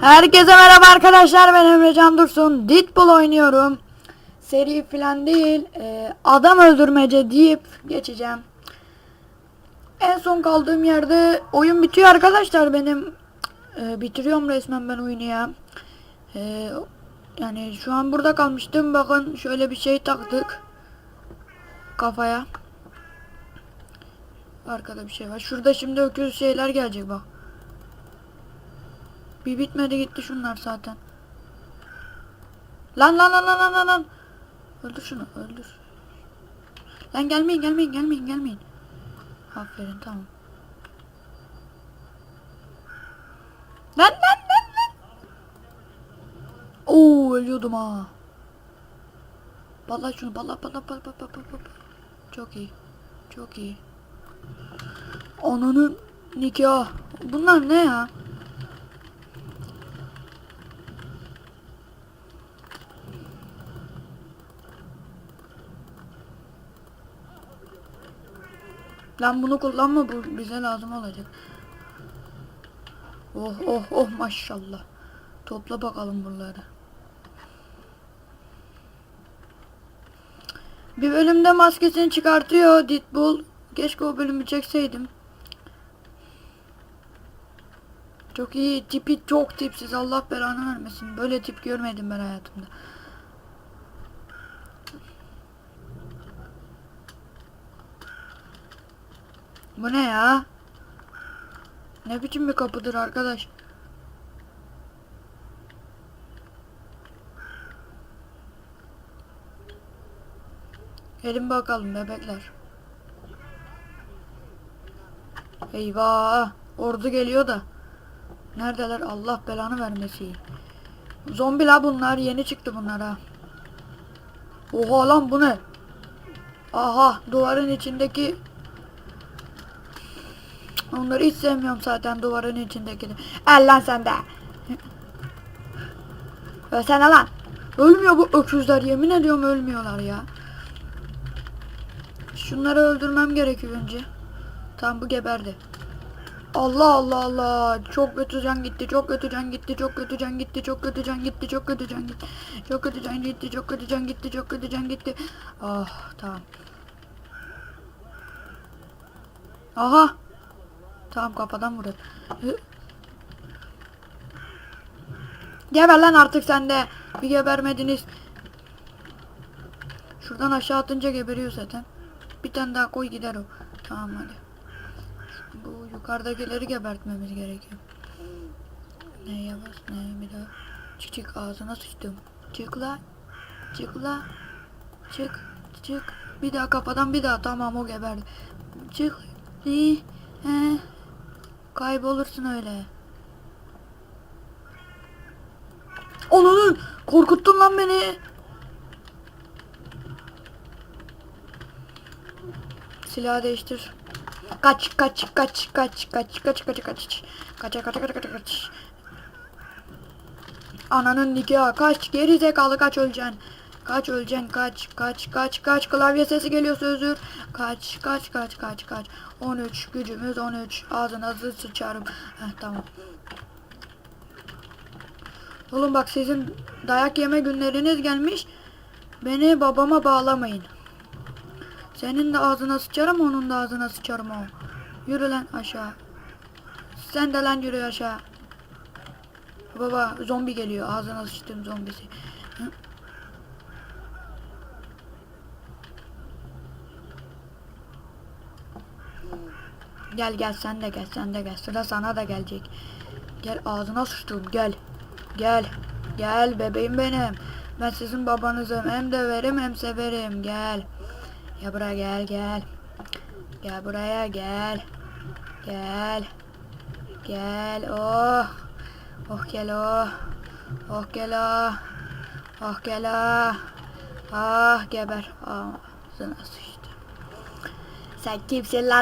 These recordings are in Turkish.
Herkese merhaba arkadaşlar ben Emrecan Dursun. Deadpool oynuyorum. Seri falan değil e, Adam öldürmece deyip geçeceğim. En son kaldığım yerde oyun bitiyor arkadaşlar benim. E, Bitiriyorum resmen ben oyunu ya. E, Yani şu an burada kalmıştım bakın şöyle bir şey taktık Kafaya. Arkada bir şey var. Şurada şimdi öküz şeyler gelecek bak bir bitmedi gitti şunlar zaten. Lan lan lan lan lan lan. Öldür şunu öldür. Lan gelmeyin gelmeyin gelmeyin gelmeyin. Aferin tamam. Lan lan lan lan. Oo ölüyordum ha. Patlat şunu patlat patlat patlat patlat. patlat. Çok iyi. Çok iyi. Ananın nikah. Bunlar ne ya? Lan bunu kullanma bu bize lazım olacak. Oh oh oh maşallah. Topla bakalım buraları. Bir bölümde maskesini çıkartıyor Deadpool. Keşke o bölümü çekseydim. Çok iyi tipi çok tipsiz Allah belanı vermesin. Böyle tip görmedim ben hayatımda. Bu ne ya? Ne biçim bir kapıdır arkadaş? Gelin bakalım bebekler. Eyvah! Ordu geliyor da. Neredeler? Allah belanı vermesin. Zombi la bunlar. Yeni çıktı bunlar ha. Oha lan bu ne? Aha duvarın içindeki Onları hiç sevmiyorum zaten duvarın içindekini. El lan sen de. Ölsene lan. Ölmüyor bu öküzler yemin ediyorum ölmüyorlar ya. Şunları öldürmem gerekiyor önce. Tam bu geberdi. Allah Allah Allah. Çok kötü can gitti. Çok kötü can gitti. Çok kötü can gitti. Çok kötü can gitti. Çok kötü can gitti. Çok kötü can gitti. Çok kötü can gitti. Çok kötü can gitti. Ah tamam. Aha. Tamam kafadan vurdu. Hı. Geber lan artık sen de. Bir gebermediniz. Şuradan aşağı atınca geberiyor zaten. Bir tane daha koy gider o. Tamam hadi. Bu yukarıdakileri gebertmemiz gerekiyor. Ne yavaş ne bir daha. Çık çık ağzına sıçtım. Çık la. Çık la. Çık. Çık. Bir daha kafadan bir daha tamam o geberdi. Çık. İyi. He. Kaybolursun öyle. Onun korkuttun lan beni. Silahı değiştir. Kaç kaç kaç kaç kaç kaç kaç kaç kaç kaç kaç kaç kaç Ananın nikahı kaç geri zekalı kaç öleceksin. Kaç öleceksin kaç kaç kaç kaç klavye sesi geliyor sözür. Kaç kaç kaç kaç kaç. 13 gücümüz 13 ağzınızı sıçarım. Heh, tamam. Oğlum bak sizin dayak yeme günleriniz gelmiş. Beni babama bağlamayın. Senin de ağzına sıçarım onun da ağzına sıçarım o. Yürü lan aşağı. Sen de lan yürü aşağı. Baba zombi geliyor ağzına sıçtım zombisi. Hı? Gel gel sen de gel sen de gel sıra sana da gelecek. Gel ağzına sıçtım gel. Gel. Gel bebeğim benim. Ben sizin babanızım hem döverim hem severim gel. Ya buraya gel gel. Gel buraya gel. Gel. Gel oh. Oh gel oh. Oh gel oh. Oh gel oh. Ah geber. Ağzına sıçtı. Sen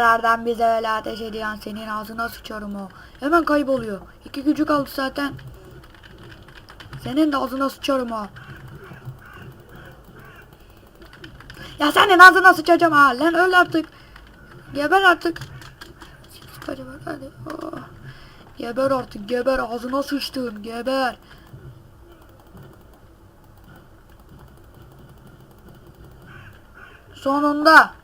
oradan bize öyle ateş ediyorsun senin ağzına sıçarım o. Hemen kayboluyor. İki gücü kaldı zaten. Senin de ağzına sıçarım o. Ya senin ağzına sıçacağım ha. Lan öl artık. Geber artık. Oh. Geber artık geber ağzına sıçtım geber. Sonunda.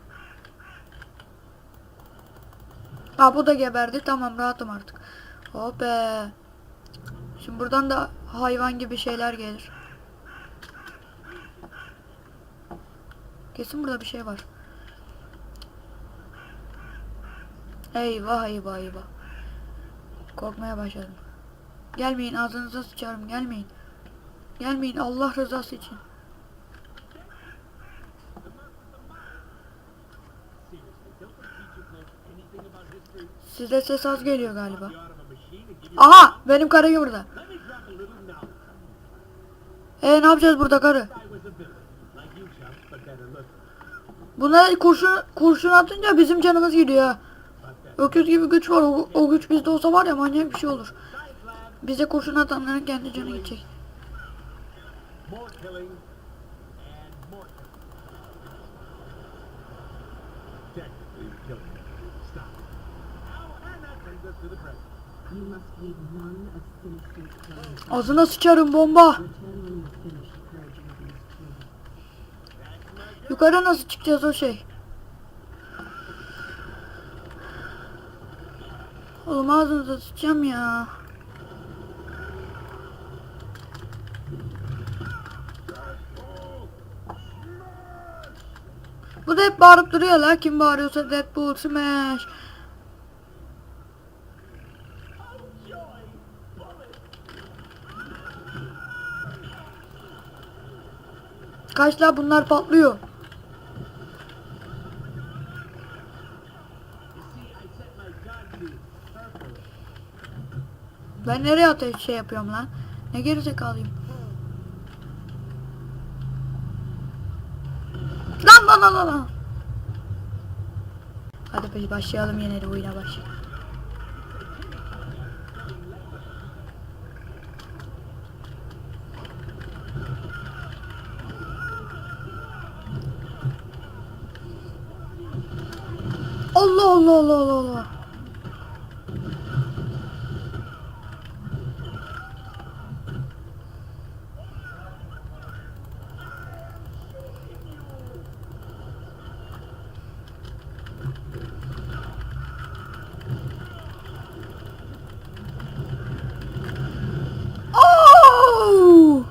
Ha bu da geberdi tamam rahatım artık. Oh be. Şimdi buradan da hayvan gibi şeyler gelir. Kesin burada bir şey var. Eyvah eyvah eyvah. Korkmaya başladım. Gelmeyin ağzınıza sıçarım gelmeyin. Gelmeyin Allah rızası için. Size ses az geliyor galiba. Aha benim karı burada. E ne yapacağız burada karı? Buna kurşun kurşun atınca bizim canımız gidiyor. Öküz gibi güç var. O, o güç bizde olsa var ya manyak bir şey olur. Bize kurşun atanların kendi canı gidecek. Killing. Stop. Now, that brings us to the present. You must lead one of Sinistre's clones. Ağzına sıçarım bomba. Yukarı nasıl çıkacağız o şey? Oğlum ağzınıza sıçacağım ya. Hep bağırıp duruyor la. Kim bağırıyorsa Deadpool smash. Kaç la bunlar patlıyor. Ben nereye ateş şey yapıyorum lan? Ne gerizekalıyım? Lan lan lan lan lan. Hadi peki başlayalım yine de oyuna başlayalım. Allah Allah Allah Allah Allah. Oh!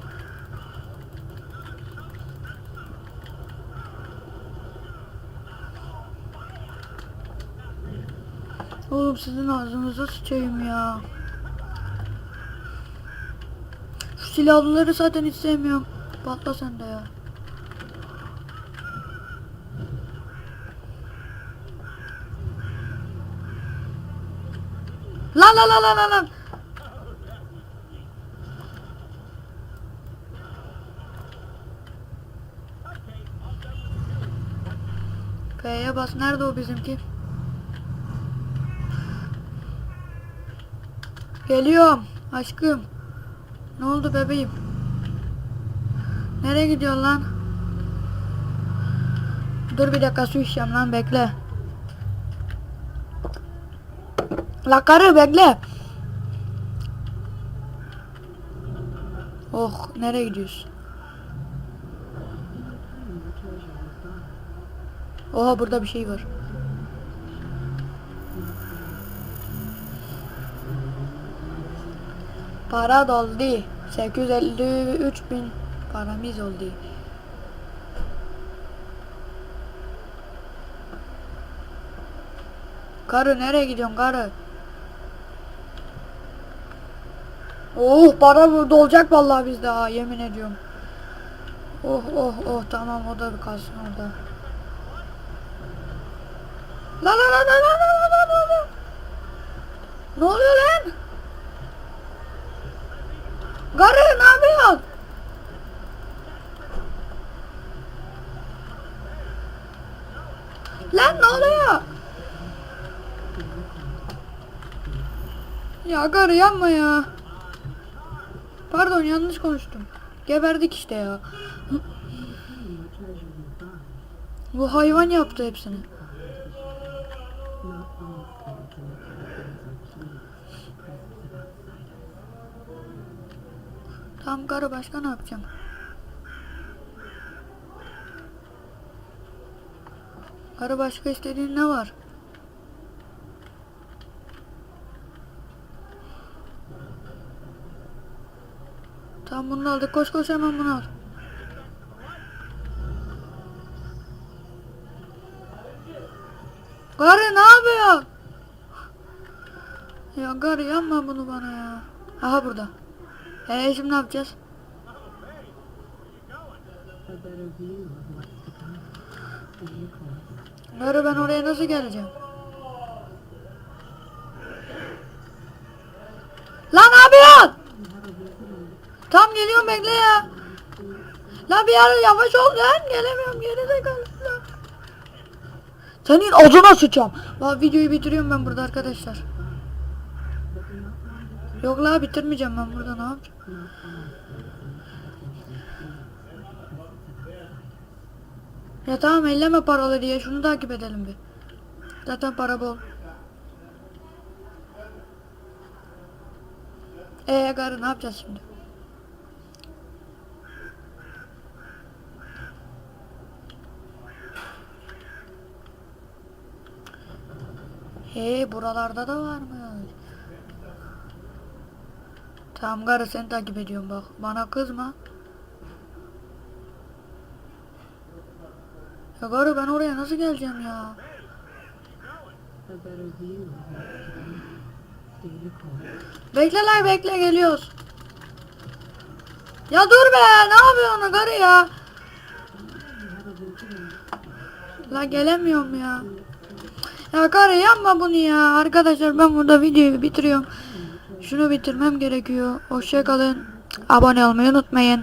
Oğlum sizin ağzınıza sıçayım ya. Şu silahlıları zaten hiç sevmiyorum. Patla sen de ya. Lan lan lan lan lan. P'ye bas. Nerede o bizimki? Geliyorum aşkım. Ne oldu bebeğim? Nereye gidiyorsun lan? Dur bir dakika su içeceğim lan bekle. La karı bekle. Oh nereye gidiyorsun? Oha burada bir şey var. Para doldu. 853 bin paramız oldu. Karı nereye gidiyorsun karı? Oh para bu- dolacak vallahi bizde ha yemin ediyorum. Oh oh oh tamam o da bir kalsın orada. La la la la la la la la la. Ne oluyor lan? ya garı yanma ya. Pardon yanlış konuştum. Geberdik işte ya. Bu hayvan yaptı hepsini. Tam garı başka ne yapacağım? Garı başka istediğin ne var? Tamam bunu aldık. Koş koş hemen bunu al. Karı ne yapıyor? Ya karı yapma bunu bana ya. Aha burada. Ee şimdi ne yapacağız? Karı ben oraya nasıl geleceğim? Lan ne yapıyorsun? You have a visitor. Tam geliyorum bekle ya. Lan bir ara yavaş ol lan. Gelemiyorum geri de kal. lan. Senin ağzına sıçacağım. Bak videoyu bitiriyorum ben burada arkadaşlar. Yok la bitirmeyeceğim ben burada ne yapacağım? Ya tamam elleme paraları ya şunu takip edelim bir. Zaten para bol. Eee karı ne yapacağız şimdi? Hey buralarda da var mı? Tamam karı seni takip ediyorum bak. Bana kızma. Ya karı ben oraya nasıl geleceğim ya? Bekle lan bekle geliyoruz. Ya dur be ne yapıyorsun karı ya? La gelemiyorum ya. Ya karı yapma bunu ya. Arkadaşlar ben burada videoyu bitiriyorum. Şunu bitirmem gerekiyor. Hoşçakalın. Abone olmayı unutmayın.